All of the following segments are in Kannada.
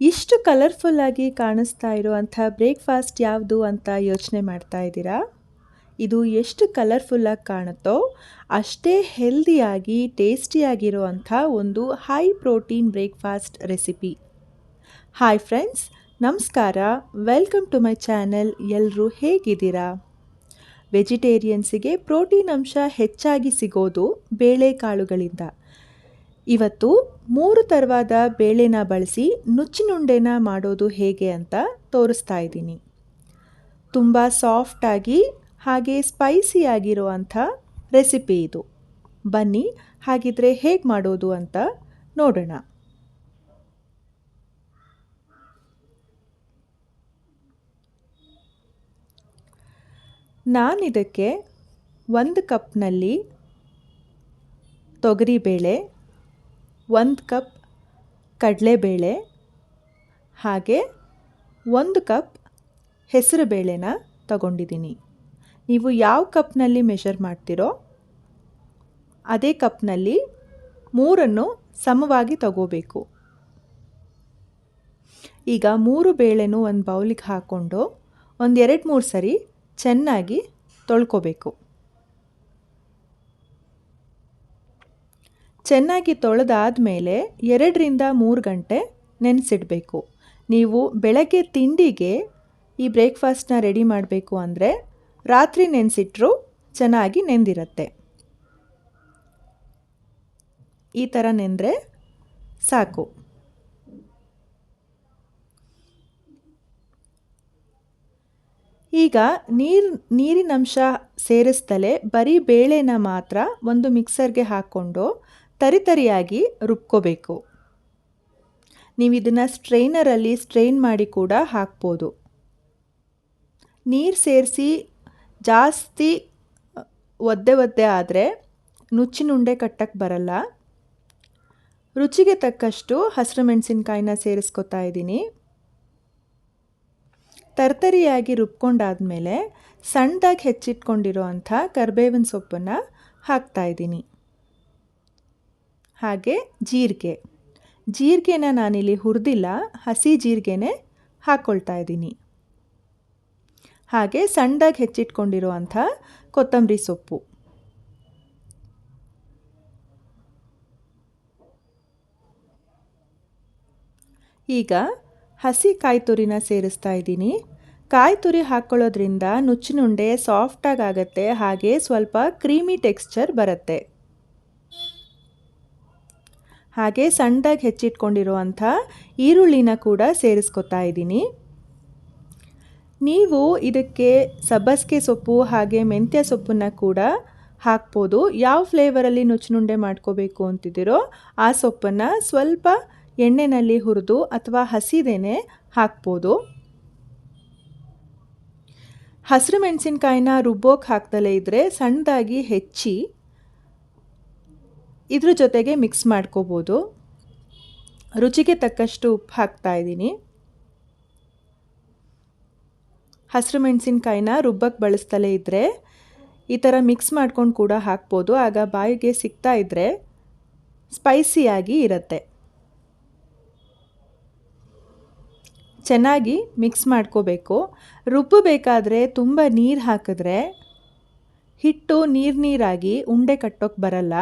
ಇಷ್ಟು ಕಲರ್ಫುಲ್ಲಾಗಿ ಕಾಣಿಸ್ತಾ ಇರುವಂಥ ಬ್ರೇಕ್ಫಾಸ್ಟ್ ಯಾವುದು ಅಂತ ಯೋಚನೆ ಮಾಡ್ತಾ ಇದ್ದೀರಾ? ಇದು ಎಷ್ಟು ಕಲರ್ಫುಲ್ಲಾಗಿ ಕಾಣುತ್ತೋ ಅಷ್ಟೇ ಹೆಲ್ದಿಯಾಗಿ ಟೇಸ್ಟಿಯಾಗಿರುವಂಥ ಒಂದು high protein breakfast recipe hi friends ನಮಸ್ಕಾರ. ವೆಲ್ಕಮ್ ಟು ಮೈ ಚಾನೆಲ್ ಎಲ್ಲರೂ ಹೇಗಿದ್ದೀರಾ? ವೆಜಿಟೇರಿಯನ್ಸಿಗೆ ಪ್ರೋಟೀನ್ ಅಂಶ ಹೆಚ್ಚಾಗಿ ಸಿಗೋದು ಬೇಳೆಕಾಳುಗಳಿಂದ. ಇವತ್ತು ಮೂರು ತರವಾದ ಬೇಳೆನ ಬಳಸಿ ನುಚ್ಚಿನುಂಡೆನ ಮಾಡೋದು ಹೇಗೆ ಅಂತ ತೋರಿಸ್ತಾ ಇದ್ದೀನಿ. ತುಂಬ ಸಾಫ್ಟಾಗಿ ಹಾಗೆ ಸ್ಪೈಸಿಯಾಗಿರುವಂಥ ರೆಸಿಪಿ ಇದು. ಬನ್ನಿ ಹಾಗಿದ್ರೆ ಹೇಗೆ ಮಾಡೋದು ಅಂತ ನೋಡೋಣ. ನಾನಿದಕ್ಕೆ ಒಂದು ಕಪ್ನಲ್ಲಿ ತೊಗರಿಬೇಳೆ ಒಂದು ಕಪ್ ಕಡಲೆಬೇಳೆ, ಹಾಗೆ ಒಂದು ಕಪ್ ಹೆಸರು ಬೇಳೆನ ತಗೊಂಡಿದ್ದೀನಿ. ನೀವು ಯಾವ ಕಪ್ನಲ್ಲಿ ಮೆಷರ್ ಮಾಡ್ತೀರೋ ಅದೇ ಕಪ್ನಲ್ಲಿ ಮೂರನ್ನು ಸಮವಾಗಿ ತಗೋಬೇಕು. ಈಗ ಮೂರು ಬೇಳೆನೂ ಒಂದು ಬೌಲಿಗೆ ಹಾಕ್ಕೊಂಡು ಒಂದು ಎರಡು ಮೂರು ಸರಿ ಚೆನ್ನಾಗಿ ತೊಳ್ಕೊಬೇಕು. ಚೆನ್ನಾಗಿ ತೊಳೆದಾದಮೇಲೆ ಎರಡರಿಂದ ಮೂರು ಗಂಟೆ ನೆನೆಸಿಡಬೇಕು. ನೀವು ಬೆಳಗ್ಗೆ ತಿಂಡಿಗೆ ಈ ಬ್ರೇಕ್ಫಾಸ್ಟ್ನ ರೆಡಿ ಮಾಡಬೇಕು ಅಂದರೆ ರಾತ್ರಿ ನೆನೆಸಿಟ್ರು ಚೆನ್ನಾಗಿ ನೆಂದಿರುತ್ತೆ. ಈ ಥರ ನೆಂದರೆ ಸಾಕು. ಈಗ ನೀರು, ನೀರಿನಂಶ ಸೇರಿಸ್ತಲೇ ಬರೀ ಬೇಳೆನ ಮಾತ್ರ ಒಂದು ಮಿಕ್ಸರ್ಗೆ ಹಾಕ್ಕೊಂಡು ತರಿತರಿಯಾಗಿ ರುಬ್ಕೋಬೇಕು. ನೀವು ಇದನ್ನು ಸ್ಟ್ರೈನರಲ್ಲಿ ಸ್ಟ್ರೈನ್ ಮಾಡಿ ಕೂಡ ಹಾಕ್ಬೋದು. ನೀರು ಸೇರಿಸಿ ಜಾಸ್ತಿ ಒದ್ದೆ ಒದ್ದೆ ಆದರೆ ನುಚ್ಚಿನುಂಡೆ ಕಟ್ಟಕ್ಕೆ ಬರಲ್ಲ. ರುಚಿಗೆ ತಕ್ಕಷ್ಟು ಹಸಿರು ಮೆಣಸಿನ್ಕಾಯಿನ ಸೇರಿಸ್ಕೊತಾ ಇದ್ದೀನಿ. ತರ್ತರಿಯಾಗಿ ರುಬ್ಕೊಂಡಾದಮೇಲೆ ಸಣ್ಣದಾಗಿ ಹೆಚ್ಚಿಟ್ಕೊಂಡಿರೋ ಅಂಥ ಕರ್ಬೇವಿನ ಸೊಪ್ಪನ್ನು ಹಾಕ್ತಾಯಿದ್ದೀನಿ ಹಾಗೆ ಜೀರಿಗೆ. ಜೀರಿಗೆನ ನಾನಿಲ್ಲಿ ಹುರಿದಿಲ್ಲ, ಹಸಿ ಜೀರಿಗೆನೇ ಹಾಕ್ಕೊಳ್ತಾ ಇದ್ದೀನಿ. ಹಾಗೆ ಸಣ್ಣದಾಗಿ ಹೆಚ್ಚಿಟ್ಕೊಂಡಿರುವಂಥ ಕೊತ್ತಂಬರಿ ಸೊಪ್ಪು. ಈಗ ಹಸಿ ಕಾಯಿ ತುರಿನ ಸೇರಿಸ್ತಾ ಇದ್ದೀನಿ. ಕಾಯಿ ತುರಿ ಹಾಕ್ಕೊಳ್ಳೋದ್ರಿಂದ ನುಚ್ಚಿನುಂಡೆ ಸಾಫ್ಟಾಗಿ ಆಗುತ್ತೆ, ಹಾಗೆ ಸ್ವಲ್ಪ ಕ್ರೀಮಿ ಟೆಕ್ಸ್ಚರ್ ಬರುತ್ತೆ. ಹಾಗೆ ಸಣ್ಣದಾಗಿ ಹೆಚ್ಚಿಟ್ಕೊಂಡಿರುವಂಥ ಈರುಳ್ಳಿನ ಕೂಡ ಸೇರಿಸ್ಕೊತಾ ಇದ್ದೀನಿ. ನೀವು ಇದಕ್ಕೆ ಸಬ್ಬಸಿಗೆ ಸೊಪ್ಪು ಹಾಗೆ ಮೆಂತ್ಯ ಸೊಪ್ಪನ್ನು ಕೂಡ ಹಾಕ್ಬೋದು. ಯಾವ ಫ್ಲೇವರಲ್ಲಿ ನುಚ್ಚುನುಂಡೆ ಮಾಡ್ಕೋಬೇಕು ಅಂತಿದ್ದೀರೋ ಆ ಸೊಪ್ಪನ್ನು ಸ್ವಲ್ಪ ಎಣ್ಣೆಯಲ್ಲಿ ಹುರಿದು ಅಥವಾ ಹಸಿದೇನೆ ಹಾಕ್ಬೋದು. ಹಸಿರು ಮೆಣಸಿನ್ಕಾಯಿನ ರುಬ್ಬೋಕೆ ಹಾಕ್ದಲೇ ಇದ್ದರೆ ಸಣ್ಣದಾಗಿ ಹೆಚ್ಚಿ ಇದ್ರ ಜೊತೆಗೆ ಮಿಕ್ಸ್ ಮಾಡ್ಕೋಬೋದು. ರುಚಿಗೆ ತಕ್ಕಷ್ಟು ಉಪ್ಪು ಹಾಕ್ತಾ ಇದ್ದೀನಿ. ಹಸಿರು ಮೆಣಸಿನ್ಕಾಯಿನ ರುಬ್ಬಕ್ಕೆ ಬಳಸ್ತಲೇ ಇದ್ದರೆ ಈ ಥರ ಮಿಕ್ಸ್ ಮಾಡ್ಕೊಂಡು ಕೂಡ ಹಾಕ್ಬೋದು. ಆಗ ಬಾಯಿಗೆ ಸಿಗ್ತಾ ಇದ್ದರೆ ಸ್ಪೈಸಿಯಾಗಿ ಇರುತ್ತೆ. ಚೆನ್ನಾಗಿ ಮಿಕ್ಸ್ ಮಾಡ್ಕೋಬೇಕು. ರುಬ್ಬಬೇಕಾದ್ರೆ ತುಂಬ ನೀರು ಹಾಕಿದ್ರೆ ಹಿಟ್ಟು ನೀರು ನೀರಾಗಿ ಉಂಡೆ ಕಟ್ಟೋಕ್ಕೆ ಬರಲ್ಲ.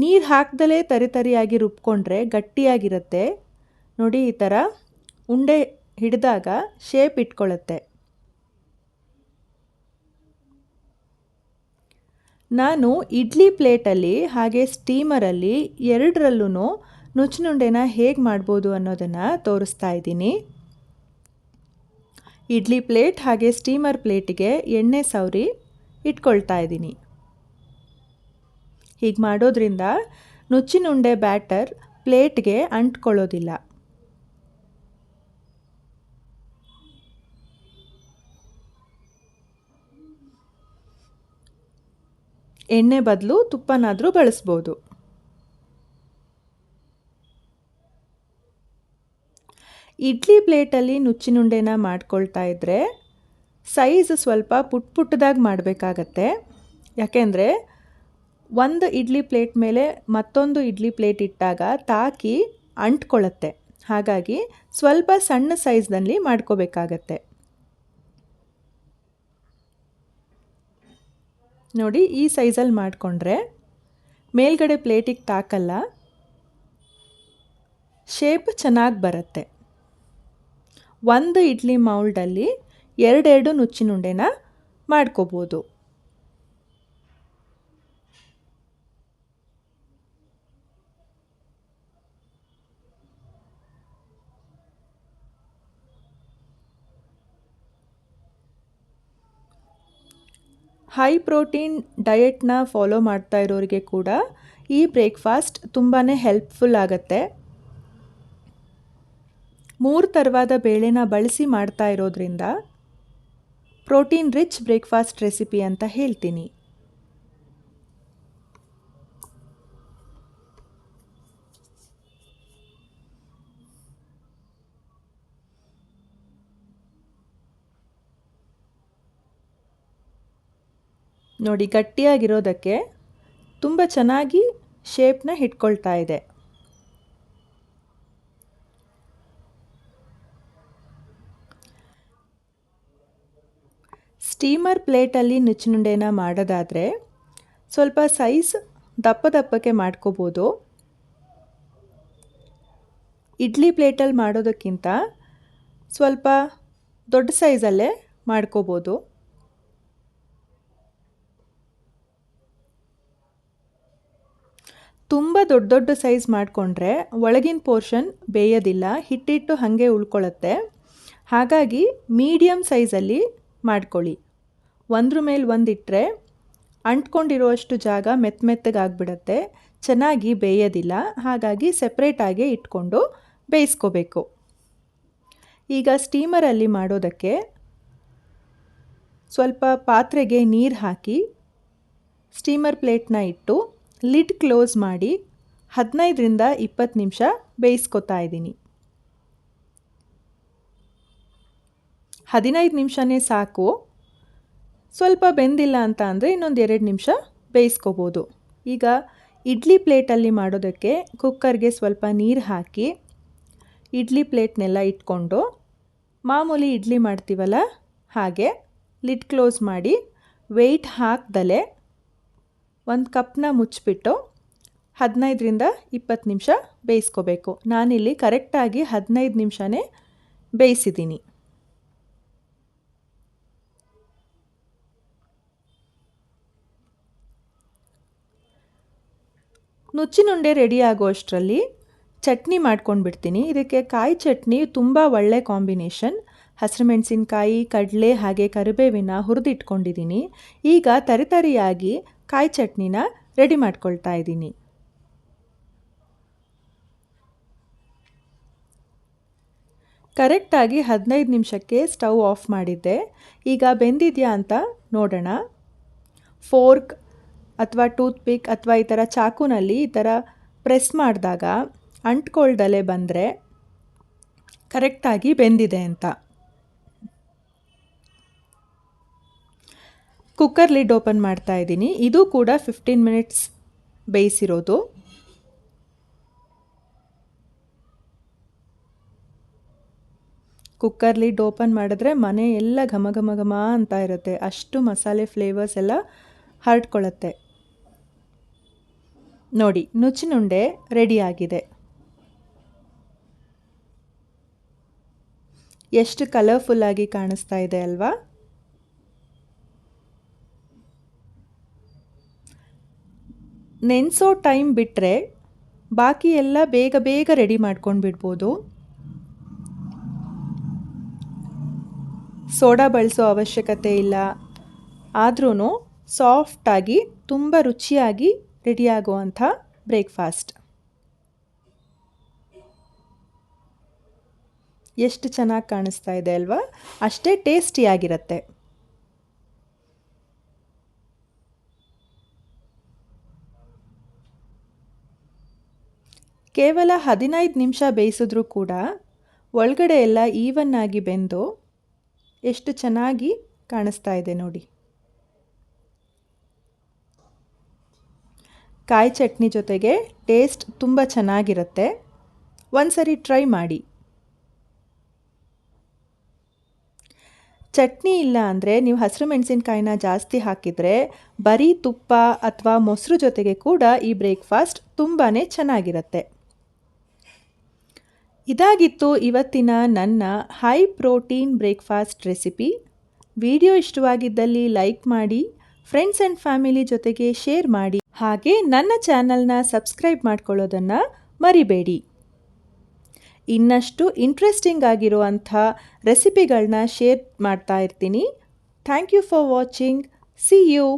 ನೀರು ಹಾಕ್ದಲೇ ತರಿತರಿಯಾಗಿ ರುಬ್ಕೊಂಡ್ರೆ ಗಟ್ಟಿಯಾಗಿರುತ್ತೆ. ನೋಡಿ ಈ ಥರ ಉಂಡೆ ಹಿಡಿದಾಗ ಶೇಪ್ ಇಟ್ಕೊಳ್ಳುತ್ತೆ ನಾನು ಇಡ್ಲಿ ಪ್ಲೇಟಲ್ಲಿ ಹಾಗೆ ಸ್ಟೀಮರಲ್ಲಿ ಎರಡರಲ್ಲೂ ನುಚ್ಚಿನುಂಡೆನ ಹೇಗೆ ಮಾಡ್ಬೋದು ಅನ್ನೋದನ್ನು ತೋರಿಸ್ತಾ ಇದ್ದೀನಿ. ಇಡ್ಲಿ ಪ್ಲೇಟ್ ಹಾಗೆ ಸ್ಟೀಮರ್ ಪ್ಲೇಟಿಗೆ ಎಣ್ಣೆ ಸವರಿ ಇಟ್ಕೊಳ್ತಾ ಇದ್ದೀನಿ. ಹೀಗೆ ಮಾಡೋದ್ರಿಂದ ನುಚ್ಚಿನುಂಡೆ ಬ್ಯಾಟರ್ ಪ್ಲೇಟ್ಗೆ ಅಂಟ್ಕೊಳ್ಳೋದಿಲ್ಲ. ಎಣ್ಣೆ ಬದಲು ತುಪ್ಪನಾದರೂ ಬಳಸ್ಬೋದು. ಇಡ್ಲಿ ಪ್ಲೇಟಲ್ಲಿ ನುಚ್ಚಿನುಂಡೆನ ಮಾಡ್ಕೊಳ್ತಾ ಇದ್ದರೆ ಸೈಜ್ ಸ್ವಲ್ಪ ಪುಟ್ ಪುಟ್ಟದಾಗಿ ಮಾಡಬೇಕಾಗತ್ತೆ. ಯಾಕೆಂದರೆ ಒಂದು ಇಡ್ಲಿ ಪ್ಲೇಟ್ ಮೇಲೆ ಮತ್ತೊಂದು ಇಡ್ಲಿ ಪ್ಲೇಟ್ ಇಟ್ಟಾಗ ತಾಕಿ ಅಂಟ್ಕೊಳ್ಳುತ್ತೆ. ಹಾಗಾಗಿ ಸ್ವಲ್ಪ ಸಣ್ಣ ಸೈಜ್ನಲ್ಲಿ ಮಾಡ್ಕೋಬೇಕಾಗತ್ತೆ. ನೋಡಿ ಈ ಸೈಜಲ್ಲಿ ಮಾಡಿಕೊಂಡ್ರೆ ಮೇಲ್ಗಡೆ ಪ್ಲೇಟಿಗೆ ತಾಕಲ್ಲ, ಶೇಪ್ ಚೆನ್ನಾಗಿ ಬರುತ್ತೆ. ಒಂದು ಇಡ್ಲಿ ಮೌಲ್ಡಲ್ಲಿ ಎರಡೆರಡು ನುಚ್ಚಿನುಂಡೆನ ಮಾಡ್ಕೋಬೋದು. ಹೈ ಪ್ರೋಟೀನ್ ಡಯೆಟ್ನ ಫಾಲೋ ಮಾಡ್ತಾ ಇರೋರಿಗೆ ಕೂಡ ಈ ಬ್ರೇಕ್ಫಾಸ್ಟ್ ತುಂಬಾ ಹೆಲ್ಪ್ಫುಲ್ ಆಗುತ್ತೆ. ಮೂರು ಥರವಾದ ಬೇಳೆನ ಬಳಸಿ ಮಾಡ್ತಾ ಇರೋದ್ರಿಂದ ಪ್ರೋಟೀನ್ ರಿಚ್ ಬ್ರೇಕ್ಫಾಸ್ಟ್ ರೆಸಿಪಿ ಅಂತ ಹೇಳ್ತೀನಿ. ನೋಡಿ, ಗಟ್ಟಿಯಾಗಿರೋದಕ್ಕೆ ತುಂಬ ಚೆನ್ನಾಗಿ ಶೇಪ್ನ ಹಿಡ್ಕೊಳ್ತಾ ಇದೆ. ಸ್ಟೀಮರ್ ಪ್ಲೇಟಲ್ಲಿ ನುಚ್ಚಿನುಂಡೆನ ಮಾಡೋದಾದರೆ ಸ್ವಲ್ಪ ಸೈಜ್ ದಪ್ಪ ದಪ್ಪಕ್ಕೆ ಮಾಡ್ಕೋಬೋದು. ಇಡ್ಲಿ ಪ್ಲೇಟಲ್ಲಿ ಮಾಡೋದಕ್ಕಿಂತ ಸ್ವಲ್ಪ ದೊಡ್ಡ ಸೈಜಲ್ಲೇ ಮಾಡ್ಕೋಬೋದು. ತುಂಬ ದೊಡ್ಡ ದೊಡ್ಡ ಸೈಜ್ ಮಾಡಿಕೊಂಡ್ರೆ ಒಳಗಿನ ಪೋರ್ಷನ್ ಬೇಯೋದಿಲ್ಲ, ಹಿಟ್ಟಿಟ್ಟು ಹಾಗೆ ಉಳ್ಕೊಳ್ಳುತ್ತೆ ಹಾಗಾಗಿ ಮೀಡಿಯಮ್ ಸೈಜಲ್ಲಿ ಮಾಡ್ಕೊಳ್ಳಿ. ಒಂದ್ರ ಮೇಲೆ ಒಂದಿಟ್ಟರೆ ಅಂಟ್ಕೊಂಡಿರುವಷ್ಟು ಜಾಗ ಮೆತ್ತ ಮೆತ್ತಗಾಗ್ಬಿಡತ್ತೆ ಚೆನ್ನಾಗಿ ಬೇಯೋದಿಲ್ಲ, ಹಾಗಾಗಿ ಸೆಪ್ರೇಟಾಗಿ ಇಟ್ಕೊಂಡು ಬೇಯಿಸ್ಕೋಬೇಕು. ಈಗ ಸ್ಟೀಮರಲ್ಲಿ ಮಾಡೋದಕ್ಕೆ ಸ್ವಲ್ಪ ಪಾತ್ರೆಗೆ ನೀರು ಹಾಕಿ ಸ್ಟೀಮರ್ ಪ್ಲೇಟ್ನ ಇಟ್ಟು ಲಿಡ್ ಕ್ಲೋಸ್ ಮಾಡಿ ಹದಿನೈದರಿಂದ ಇಪ್ಪತ್ತು ನಿಮಿಷ ಬೇಯಿಸ್ಕೊತಾ ಇದ್ದೀನಿ. ಹದಿನೈದು ನಿಮಿಷನೇ ಸಾಕು. ಸ್ವಲ್ಪ ಬೆಂದಿಲ್ಲ ಅಂತ ಅಂದರೆ ಇನ್ನೊಂದು ಎರಡು ನಿಮಿಷ ಬೇಯಿಸ್ಕೋಬೋದು. ಈಗ ಇಡ್ಲಿ ಪ್ಲೇಟಲ್ಲಿ ಮಾಡೋದಕ್ಕೆ ಕುಕ್ಕರ್ಗೆ ಸ್ವಲ್ಪ ನೀರು ಹಾಕಿ ಇಡ್ಲಿ ಪ್ಲೇಟ್ನೆಲ್ಲ ಇಟ್ಕೊಂಡು ಮಾಮೂಲಿ ಇಡ್ಲಿ ಮಾಡ್ತೀವಲ್ಲ ಹಾಗೆ ಲಿಡ್ ಕ್ಲೋಸ್ ಮಾಡಿ ವೆಯ್ಟ್ ಹಾಕ್ದಲೆ ಒಂದು ಕಪ್ನ ಮುಚ್ಚಿಬಿಟ್ಟು ಹದಿನೈದರಿಂದ ಇಪ್ಪತ್ತು ನಿಮಿಷ ಬೇಯಿಸ್ಕೋಬೇಕು. ನಾನಿಲ್ಲಿ ಕರೆಕ್ಟಾಗಿ ಹದಿನೈದು ನಿಮಿಷನೇ ಬೇಯಿಸಿದ್ದೀನಿ. ನುಚ್ಚಿನುಂಡೆ ರೆಡಿ ಆಗೋ ಅಷ್ಟರಲ್ಲಿ ಚಟ್ನಿ ಮಾಡ್ಕೊಂಡು ಬಿಡ್ತೀನಿ ಇದಕ್ಕೆ ಕಾಯಿ ಚಟ್ನಿ ತುಂಬ ಒಳ್ಳೆ ಕಾಂಬಿನೇಷನ್. ಹಸಿರು ಮೆಣಸಿನಕಾಯಿ, ಕಡಲೆ ಹಾಗೆ ಕರಿಬೇವಿನ ಹುರಿದಿಟ್ಕೊಂಡಿದ್ದೀನಿ. ಈಗ ತರಿತರಿಯಾಗಿ ಕಾಯಿ ಚಟ್ನಿನ ರೆಡಿ ಮಾಡ್ಕೊಳ್ತಾ ಇದ್ದೀನಿ. ಕರೆಕ್ಟಾಗಿ ಹದಿನೈದು ನಿಮಿಷಕ್ಕೆ ಸ್ಟವ್ ಆಫ್ ಮಾಡಿದ್ದೆ. ಈಗ ಬೆಂದಿದೆಯಾ ಅಂತ ನೋಡೋಣ. ಫೋರ್ಕ್ ಅಥವಾ ಟೂತ್ ಪಿಕ್ ಅಥವಾ ಈ ಥರ ಚಾಕುನಲ್ಲಿ ಈ ಥರ ಪ್ರೆಸ್ ಮಾಡಿದಾಗ ಅಂಟ್ಕೊಳ್ದಲೆ ಬಂದರೆ ಕರೆಕ್ಟಾಗಿ ಬೆಂದಿದೆ ಅಂತ. ಕುಕ್ಕರ್ ಲಿಡ್ ಓಪನ್ ಮಾಡ್ತಾ ಇದ್ದೀನಿ. ಇದು ಕೂಡ ಫಿಫ್ಟೀನ್ ಮಿನಿಟ್ಸ್ ಬೇಯಿಸಿರೋದು ಕುಕ್ಕರ್ ಲಿಡ್ ಓಪನ್ ಮಾಡಿದ್ರೆ ಮನೆ ಎಲ್ಲ ಘಮ ಘಮ ಘಮ ಅಂತ ಇರುತ್ತೆ. ಅಷ್ಟು ಮಸಾಲೆ ಫ್ಲೇವರ್ಸ್ ಎಲ್ಲ ಹರಡ್ಕೊಳ್ಳುತ್ತೆ. ನೋಡಿ, ನುಚ್ಚಿನುಂಡೆ ರೆಡಿಯಾಗಿದೆ ಎಷ್ಟು ಕಲರ್ಫುಲ್ಲಾಗಿ ಕಾಣಿಸ್ತಾ ಇದೆ ಅಲ್ವಾ? ನೆನೆಸೋ ಟೈಮ್ ಬಿಟ್ಟರೆ ಬಾಕಿ ಎಲ್ಲ ಬೇಗ ಬೇಗ ರೆಡಿ ಮಾಡ್ಕೊಂಡು ಬಿಡ್ಬೋದು. ಸೋಡಾ ಬಳಸೋ ಅವಶ್ಯಕತೆ ಇಲ್ಲ. ಆದ್ರೂ ಸಾಫ್ಟಾಗಿ, ತುಂಬ ರುಚಿಯಾಗಿ ರೆಡಿಯಾಗುವಂಥ ಬ್ರೇಕ್ಫಾಸ್ಟ್. ಎಷ್ಟು ಚೆನ್ನಾಗಿ ಕಾಣಿಸ್ತಾ ಇದೆ ಅಲ್ವಾ? ಅಷ್ಟೇ ಟೇಸ್ಟಿಯಾಗಿರುತ್ತೆ. ಕೇವಲ ಹದಿನೈದು ನಿಮಿಷ ಬೇಯಿಸಿದ್ರೂ ಕೂಡ ಒಳಗಡೆ ಎಲ್ಲ ಈವನ್ ಆಗಿ ಬೆಂದು ಎಷ್ಟು ಚೆನ್ನಾಗಿ ಕಾಣಿಸ್ತಾ ಇದೆ ನೋಡಿ. ಕಾಯಿ ಚಟ್ನಿ ಜೊತೆಗೆ ಟೇಸ್ಟ್ ತುಂಬ ಚೆನ್ನಾಗಿರುತ್ತೆ. ಒಂದ್ಸರಿ ಟ್ರೈ ಮಾಡಿ. ಚಟ್ನಿ ಇಲ್ಲ ಅಂದರೆ ನೀವು ಹಸಿರು ಮೆಣಸಿನ್ಕಾಯಿನ ಜಾಸ್ತಿ ಹಾಕಿದರೆ ಬರೀ ತುಪ್ಪ ಅಥವಾ ಮೊಸರು ಜೊತೆಗೆ ಕೂಡ ಈ ಬ್ರೇಕ್ಫಾಸ್ಟ್ ತುಂಬಾ ಚೆನ್ನಾಗಿರುತ್ತೆ. ಇದಾಗಿತ್ತು ಇವತ್ತಿನ ನನ್ನ high protein breakfast recipe. Video ಇಷ್ಟವಾಗಿದ್ದಲ್ಲಿ like ಮಾಡಿ, ಫ್ರೆಂಡ್ಸ್ ಆ್ಯಂಡ್ ಫ್ಯಾಮಿಲಿ ಜೊತೆಗೆ ಶೇರ್ ಮಾಡಿ. ಹಾಗೆ ನನ್ನ ಚಾನಲ್ನ ಸಬ್ಸ್ಕ್ರೈಬ್ ಮಾಡ್ಕೊಳ್ಳೋದನ್ನು ಮರಿಬೇಡಿ. ಇನ್ನಷ್ಟು ಇಂಟ್ರೆಸ್ಟಿಂಗ್ ಆಗಿರುವಂಥ ರೆಸಿಪಿಗಳನ್ನ ಶೇರ್ ಮಾಡ್ತಾ ಇರ್ತೀನಿ. Thank you for watching. See you.